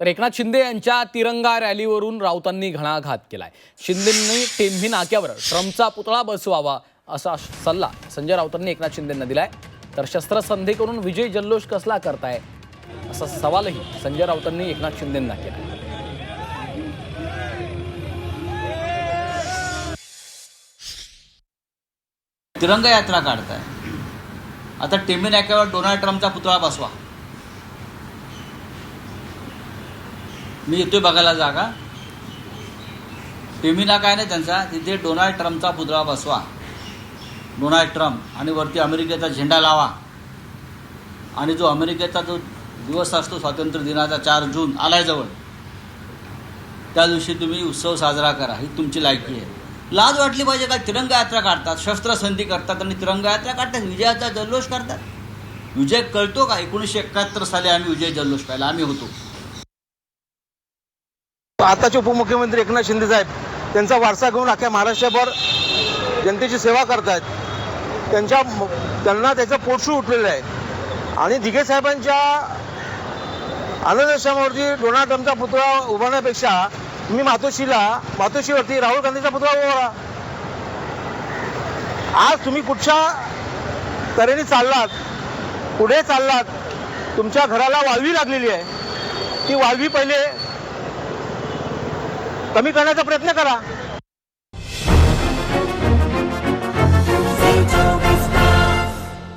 तर एकनाथ शिंदे यांच्या तिरंगा रॅलीवरून राऊतांनी घणाघात केलाय. शिंदेंनी टेंभी नाक्यावर ट्रम्पचा पुतळा बसवावा असा सल्ला संजय राऊतांनी एकनाथ शिंदेंना दिलाय. तर शस्त्रसंधी करून विजय जल्लोष कसला करताय असा सवालही संजय राऊतांनी एकनाथ शिंदेंना केला तिरंगा यात्रा काढताय. आता टेमी नाक्यावर डोनाल्ड ट्रम्पचा पुतळा बसवा. मी येतोय बघायला जागा. टेमी काय नाही त्यांचा तिथे डोनाल्ड ट्रम्पचा पुतळा बसवा. डोनाल्ड ट्रम्प आणि वरती अमेरिकेचा झेंडा लावा. आणि जो अमेरिकेचा जो दिवस असतो स्वातंत्र्य दिनाचा चार जून आलाय जवळ. त्या दिवशी तुम्ही उत्सव साजरा करा. ही तुमची लायकी आहे. लाज वाटली पाहिजे का? तिरंगा यात्रा काढतात शस्त्रसंधी करतात आणि तिरंगा यात्रा काढतात विजयाचा जल्लोष करतात. विजय कळतो का? एकोणीसशे एकाहत्तर साली आम्ही विजय जल्लोष पाहिला. आम्ही होतो. आताचे उपमुख्यमंत्री एकनाथ शिंदे साहेब त्यांचा वारसा घेऊन अख्ख्या महाराष्ट्रभर जनतेची सेवा करतायत. त्यांच्या त्यांना त्याचं पोटशू उठलेलं आहे. आणि दिघे साहेबांच्या आनंदश्यामावरती डोनाल्ड ट्रम्पचा पुतळा उभारण्यापेक्षा तुम्ही मातोश्रीला मातोश्रीवरती राहुल गांधीचा पुतळा उभारा. आज तुम्ही कुठच्या तऱ्हेने चाललात पुढे चाललात तुमच्या घराला वाळवी लागलेली आहे. ती वाळवी पहिले कमी करण्याचा प्रयत्न करा.